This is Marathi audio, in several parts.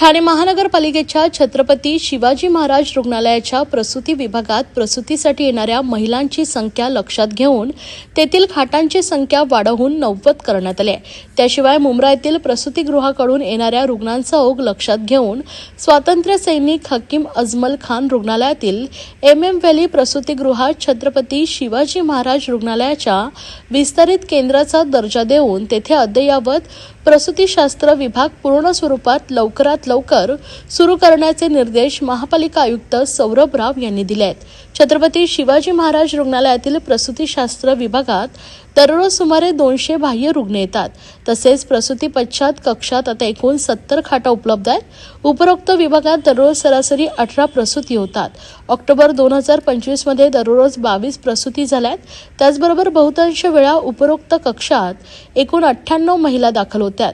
ठाणे महानगरपालिकेच्या छत्रपती शिवाजी महाराज रुग्णालयाच्या प्रसूती विभागात प्रसूतीसाठी येणाऱ्या महिलांची संख्या लक्षात घेऊन तेथील खाटांची संख्या वाढवून नव्वद करण्यात आली आहे. त्याशिवाय मुंब्रा येथील प्रसूतीगृहाकडून येणाऱ्या रुग्णांचा ओघ लक्षात घेऊन स्वातंत्र्य सैनिक हकीम अजमल खान रुग्णालयातील एम एम व्हॅली प्रसूतीगृहात छत्रपती शिवाजी महाराज रुग्णालयाच्या विस्तारित केंद्राचा दर्जा देऊन तेथे अद्ययावत प्रसूतीशास्त्र विभाग पूर्ण स्वरूपात लवकरात लवकर सुरू करण्याचे निर्देश महापालिका आयुक्त सौरभ राव यांनी दिले आहेत छत्रपती शिवाजी महाराज रुग्णालयातील प्रसूतीशास्त्र विभागात दररोज सुमारे दोनशे बाह्य रुग्ण येतात. तसेच प्रसूती पश्चात कक्षात आता एकूण सत्तर खाटा उपलब्ध आहेत. उपरोक्त विभागात दररोज सरासरी अठरा प्रसूती होतात. ऑक्टोबर दोन हजार पंचवीसमध्ये दररोज बावीस प्रसूती झाल्या आहेत त्याचबरोबर बहुतांश वेळा उपरोक्त कक्षात एकूण अठ्ठ्याण्णव महिला दाखल होत्यात.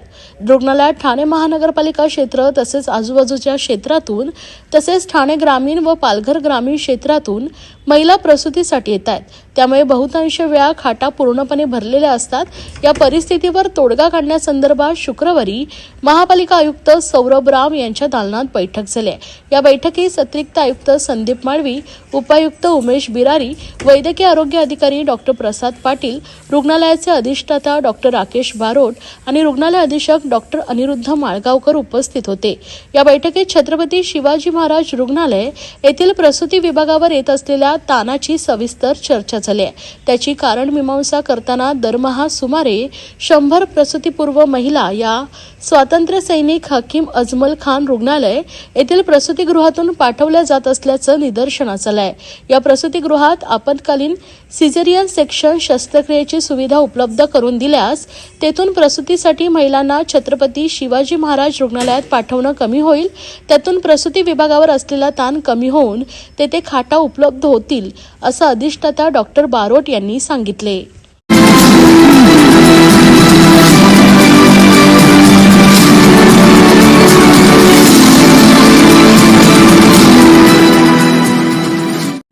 रुग्णालयात ठाणे महानगरपालिका क्षेत्र तसेच आजूबाजूच्या क्षेत्रातून तसेच ठाणे ग्रामीण व पालघर ग्रामीण क्षेत्रातून महिला प्रसूतीसाठी येत आहेत. त्यामुळे बहुतांश वेळा खाटा पूर्णपणे भरलेल्या असतात. या परिस्थितीवर तोडगा काढण्यासंदर्भात शुक्रवारी महापालिका आयुक्त सौरभ राम यांच्या दालनात बैठक झाली या बैठकीस अतिरिक्त आयुक्त संदीप माळवी उपायुक्त उमेश बिरारी वैद्यकीय आरोग्य अधिकारी डॉक्टर प्रसाद पाटील रुग्णालयाचे अधिष्ठाता डॉक्टर राकेश बारोट आणि रुग्णालय अधीक्षक डॉक्टर अनिरुद्ध माळगावकर उपस्थित होते. या बैठकीत छत्रपती शिवाजी महाराज रुग्णालय येथील प्रसूती विभागावर येत असलेल्या तानाची सविस्तर चर्चा झाले. आहे त्याची कारण मीमांसा करताना दरमहा सुमारे शंभर प्रसूतीपूर्व महिला या स्वातंत्र्य सैनिक हकीम अजमल खान रुग्णालय येथील प्रसूतीगृहातून पाठवल्या जात असल्याचं निदर्शनास आलं आहे या प्रसूतीगृहात आपत्कालीन सिझेरियन सेक्शन शस्त्रक्रियेची सुविधा उपलब्ध करून दिल्यास तेथून प्रसूतीसाठी महिलांना छत्रपती शिवाजी महाराज रुग्णालयात पाठवणं कमी होईल. त्यातून प्रसूती विभागावर असलेला ताण कमी होऊन तेथे खाटा उपलब्ध होतील असं अधिष्ठाता डॉक्टर बारोट यांनी सांगितले.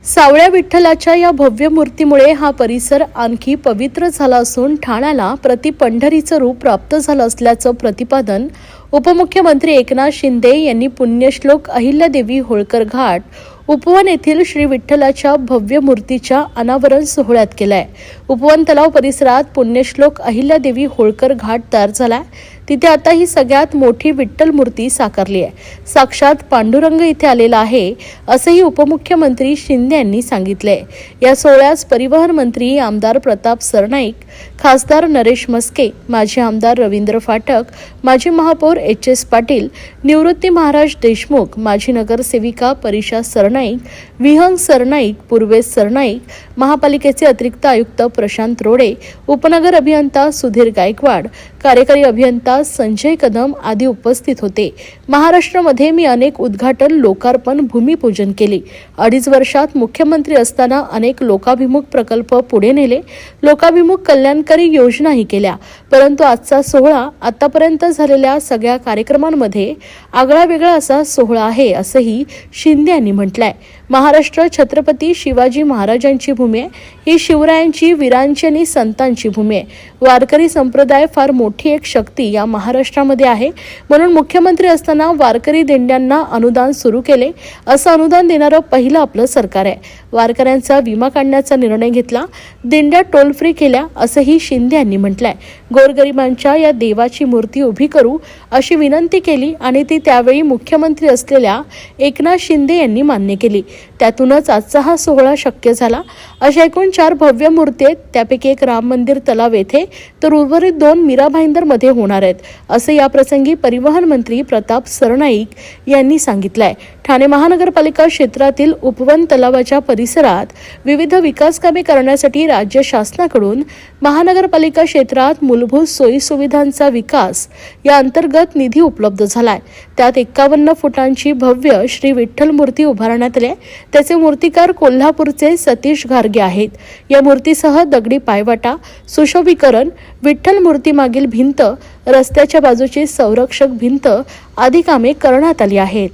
सावळ्या विठ्ठलाच्या या भव्य मूर्तीमुळे हा परिसर आणखी पवित्र झाला असून ठाण्याला प्रति पंढरीचं रूप प्राप्त झालं असल्याचं प्रतिपादन उपमुख्यमंत्री एकनाथ शिंदे यांनी पुण्यश्लोक अहिल्यादेवी होळकर घाट उपवन येथील श्री विठ्ठलाच्या भव्य मूर्तीच्या अनावरण सोहळ्यात केलाय. उपवन तलाव परिसरात पुण्यश्लोक अहिल्यादेवी होळकर घाट तयार झालाय. तिथे आता ही सगळ्यात मोठी विठ्ठल मूर्ती साकारली आहे. साक्षात पांडुरंग इथे आलेला आहे असंही उपमुख्यमंत्री शिंदे यांनी सांगितलंय. या सोहळ्यास परिवहन मंत्री आमदार प्रताप सरनाईक खासदार नरेश मस्के माजी आमदार रवींद्र फाटक माजी महापौर एच एस पाटील निवृत्ती महाराज देशमुख माजी नगरसेविका परिषा सरनाईक विहंग सरनाईक पूर्वेश सरनाईक महापालिकेचे अतिरिक्त आयुक्त प्रशांत रोडे उपनगर अभियंता सुधीर गायकवाड कार्यकारी अभियंता संजय कदम आदी उपस्थित होते. महाराष्ट्रामध्ये मी अनेक उद्घाटन लोकार्पण भूमिपूजन केले. अडीच वर्षात मुख्यमंत्री असताना अनेक लोकाभिमुख प्रकल्प पुढे नेले. लोकाभिमुख कल्याणकारी योजनाही केल्या. परंतु आजचा सोहळा आतापर्यंत झालेल्या सगळ्या कार्यक्रमांमध्ये आगळा वेगळा असा सोहळा आहे असंही शिंदे यांनी म्हटलंय. महाराष्ट्र छत्रपती शिवाजी महाराजांची भूमी आहे. ही शिवरायांची वीरांची आणि संतांची भूमी आहे. वारकरी संप्रदाय फार मोठी एक शक्ती या महाराष्ट्रामध्ये आहे. म्हणून मुख्यमंत्री असताना वारकरी दिंड्यांना अनुदान सुरू केले. असं अनुदान देणारं पहिलं आपलं सरकार आहे. वारकऱ्यांचा विमा काढण्याचा निर्णय घेतला. दिंड्या टोल फ्री केल्या असंही शिंदे यांनी म्हटलंय. गोरगरिबांच्या या देवाची मूर्ती उभी करू अशी विनंती केली आणि ती त्यावेळी मुख्यमंत्री असलेल्या एकनाथ शिंदे यांनी मान्य केली. त्यातूनच आजचा हा सोहळा शक्य झाला. अशा एकूण चार भव्य मूर्ती आहेत. त्यापैकी एक राम मंदिर तलाव येथे तर उर्वरित दोन मीरा भाईंदरमध्ये होणार आहेत असं याप्रसंगी परिवहन मंत्री प्रताप सरनाईक यांनी सांगितलं आहे ठाणे महानगरपालिका क्षेत्रातील उपवन तलावाच्या परिसरात विविध विकास कामे करण्यासाठी राज्य शासनाकडून महानगरपालिका क्षेत्रात मूलभूत सोयीसुविधांचा विकास या अंतर्गत निधी उपलब्ध झालाय. त्यात एक्कावन्न फुटांची भव्य श्री विठ्ठल मूर्ती उभारण्यात आली आहे. त्याचे मूर्तिकार कोल्हापूरचे सतीश घारगे आहेत. या मूर्तीसह दगडी पायवाटा सुशोभीकरण विठ्ठल मूर्तीमागील भिंत रस्त्याच्या बाजूची संरक्षक भिंत आदी कामे करण्यात आली आहेत.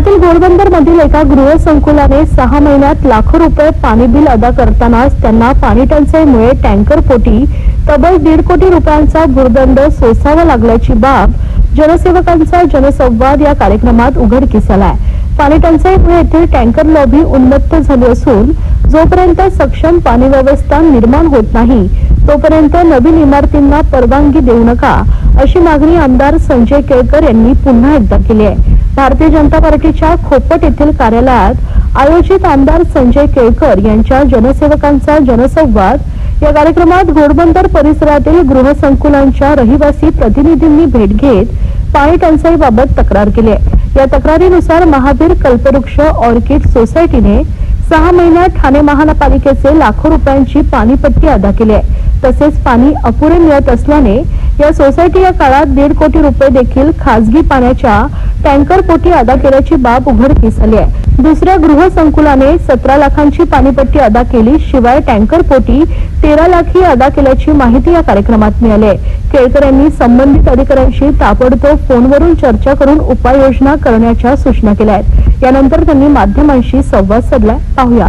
पुण्यातील घोडबंदर मधील एका गृहसंकुलाने सहा महिन्यात लाखो रुपये पाणी बिल अदा करतानाच त्यांना पाणी टंचाईमुळे टँकर पोटी तब्बल दीड कोटी रुपयांचा भूर्दंड सोसावा लागल्याची बाब जनसेवकांचा जनसंवाद या कार्यक्रमात उघडकीस आलाय. पाणी टंचाईमुळे येथील टँकर लॉबी उन्मत्त झाली असून जोपर्यंत सक्षम पाणी व्यवस्था निर्माण होत नाही तोपर्यंत नवीन इमारतींना परवानगी देऊ नका अशी मागणी आमदार संजय केळकर यांनी पुन्हा एकदा केली आहे. भारतीय जनता पार्टीच्या खोपट येथील कार्यालयात आयोजित आमदार संजय केळकर यांच्या जनसेवकांचा जनसंवाद. या कार्यक्रमात घोडबंदर परिसरातील गृहसंकुलांच्या रहिवासी प्रतिनिधींनी भेट घेत पाणी टंचाईबाबत तक्रार केली या तक्रारीनुसार महावीर कल्पवृक्ष ऑर्किड सोसायटीने सहा महिन्यात ठाणे महानगरपालिकेचे लाखो रुपयांची पाणीपट्टी अदा केली आहे. तसेच पाणी अपुरे मिळत असल्याने या सोसायटी या काळात दीड कोटी रुपये देखील खासगी पाण्याच्या टँकर पोटी अदा केल्याची बाब उघडकीस आली आहे. दुसऱ्या गृहसंकुलाने सतरा लाखांची पाणीपट्टी अदा केली शिवाय टँकर पोटी तेरा लाखही अदा केल्याची माहिती या कार्यक्रमात मिळाली. आहे केळकर यांनी संबंधित अधिकाऱ्यांशी ताबडतोब फोनवरून चर्चा करून उपाययोजना करण्याच्या सूचना केल्या आहेत. यानंतर त्यांनी माध्यमांशी संवाद साधला. पाहूया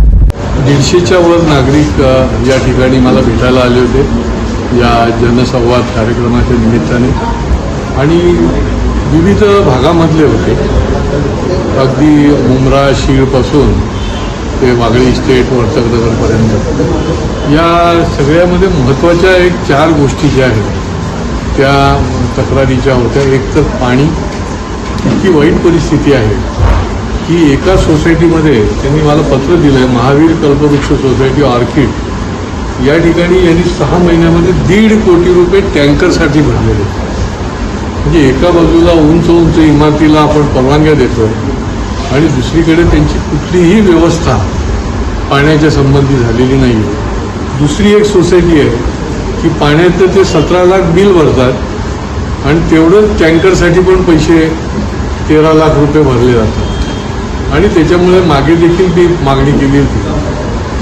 दीडशेच्या वर नागरिक या ठिकाणी मला भेटायला आले होते. या जनसंवाद कार्यक्रमाच्या निमित्ताने. आणि विविध भागामधले होते. अगदी मुंब्रा शीळपासून ते वागळी इस्टेट वर्तकनगरपर्यंत या सगळ्यामध्ये महत्त्वाच्या एक चार गोष्टी ज्या आहेत त्या तक्रारीच्या होत्या. एक तर पाणी. इतकी वाईट परिस्थिती आहे की एका सोसायटीमध्ये त्यांनी मला पत्र दिलं आहे महावीर कल्पवृक्ष सोसायटी ऑर्किड. या ठिकाणी यांनी सहा महिन्यामध्ये दीड कोटी रुपये टँकरसाठी भरलेले. म्हणजे एका बाजूला उंच उंच इमारतीला आपण परवानग्या देतो आणि दुसरीकडे त्यांची कुठलीही व्यवस्था पाण्याच्या संबंधी झालेली नाही आहे दुसरी एक सोसायटी आहे की पाण्याचं ते सतरा लाख बिल भरतात आणि तेवढंच टँकरसाठी पण पैसे तेरा लाख रुपये भरले जातात. आणि त्याच्यामुळे मागे देखील ती मागणी केली होती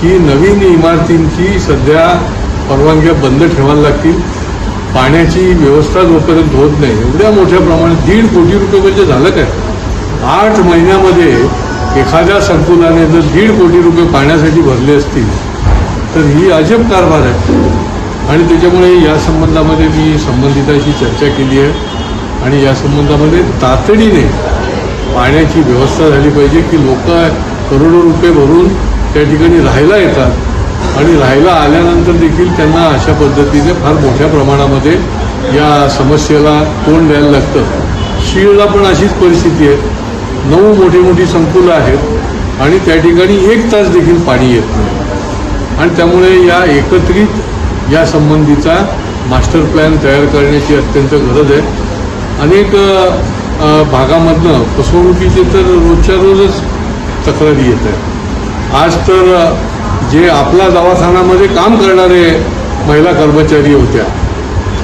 की नवीन इमारतींची सध्या परवानग्या बंद ठेवायला लागतील. पाण्याची व्यवस्था जोपर्यंत होत नाही एवढ्या मोठ्या प्रमाणात दीड कोटी रुपये म्हणजे झालं काय? आठ महिन्यामध्ये एखाद्या संकुलाने जर दीड कोटी रुपये पाण्यासाठी भरले असतील तर ही अजब कारभार आहे. आणि त्याच्यामुळे या संबंधामध्ये मी संबंधितांशी चर्चा केली आहे. आणि या संबंधामध्ये तातडीने पाण्याची व्यवस्था झाली पाहिजे की लोक करोडो रुपये भरून त्या ठिकाणी राहायला येतात आणि राहायला आल्यानंतर देखील त्यांना अशा पद्धतीने फार मोठ्या प्रमाणामध्ये या समस्येला तोंड द्यायला लागतं. शीळला पण अशीच परिस्थिती आहे. नऊ मोठी मोठी संकुलं आहेत आणि त्या ठिकाणी एक तास देखील पाणी येत नाही. आणि त्यामुळे या एकत्रित या संबंधीचा मास्टर प्लॅन तयार करण्याची अत्यंत गरज आहे. अनेक भागामधनं फसवणुकीचे तर रोजच्या रोजच तक्रारी येत आहेत. आज तर जे आपला दवाखान्यामध्ये काम करणारे महिला कर्मचारी होत्या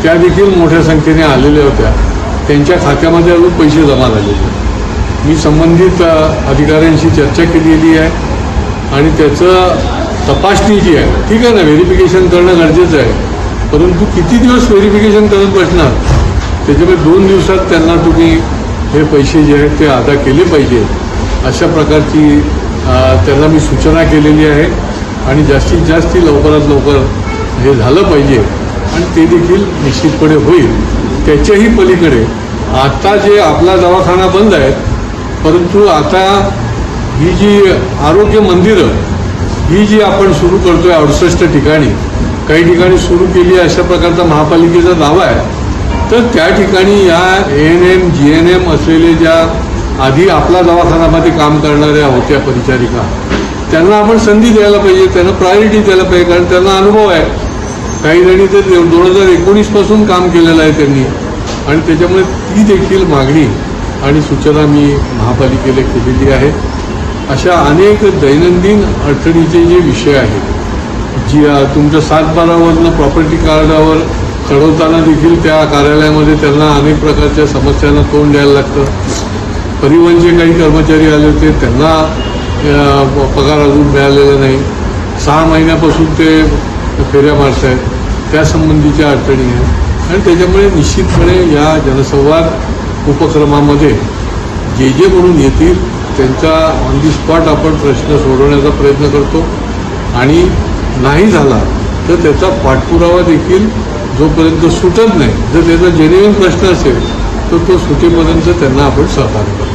त्या देखील मोठ्या संख्येने आलेल्या होत्या. त्यांच्या खात्यामध्ये अजून पैसे जमा झालेले मी संबंधित अधिकाऱ्यांशी चर्चा केलेली आहे आणि त्याचं तपासणी जी आहे ठीक आहे ना व्हेरिफिकेशन करणं गरजेचं आहे. परंतु किती दिवस व्हेरिफिकेशन करत बसणार? त्याच्यामुळे दोन दिवसात त्यांना तुम्ही हे पैसे जे आहेत ते अदा केले पाहिजे. अशा प्रकारची त्यांना मी सूचना केलेली आहे. आणि जास्तीत जास्त लवकरात लवकर हे झालं पाहिजे आणि ते देखील निश्चितपणे होईल. त्याच्याही पलीकडे आता जे आपला दवाखाना बंद आहे परंतु आता ही जी आरोग्य मंदिरं ही जी आपण सुरू करतोय अडुसष्ट ठिकाणी काही ठिकाणी सुरू केली अशा प्रकारचा महापालिकेचा दावा आहे तर त्या ठिकाणी या A N M G N M असलेले ज्या आधी आपला दवाखानामध्ये काम करणाऱ्या होत्या परिचारिका त्यांना आपण संधी द्यायला पाहिजे त्यांना प्रायोरिटी द्यायला पाहिजे कारण त्यांना अनुभव आहे. काही जणी तर दोन हजार एकोणीसपासून काम केलेलं आहे त्यांनी. आणि त्याच्यामुळे ती देखील मागणी आणि सूचना मी महापालिकेला केलेली आहे. अशा अनेक दैनंदिन अडचणीचे जे विषय आहेत जी तुमच्या सातबारावरनं प्रॉपर्टी कार्डावर चढवताना देखील त्या कार्यालयामध्ये त्यांना अनेक प्रकारच्या समस्यांना तोंड द्यायला लागतं. परिवहनचे काही कर्मचारी आले होते त्यांना पगार अजून मिळालेला नाही. सहा महिन्यापासून ते फेऱ्या मारत आहेत त्यासंबंधीच्या अडचणी आहेत. आणि त्याच्यामुळे निश्चितपणे या जनसंवाद उपक्रमामध्ये जे जे म्हणून येतील त्यांचा ऑन दी स्पॉट आपण प्रश्न सोडवण्याचा प्रयत्न करतो. आणि नाही झाला तर त्याचा पाठपुरावा देखील जोपर्यंत सुटत नाही जर त्याचा जेन्युइन प्रश्न असेल तर तो सुटेपर्यंत त्यांना आपण सहकार्य करतो.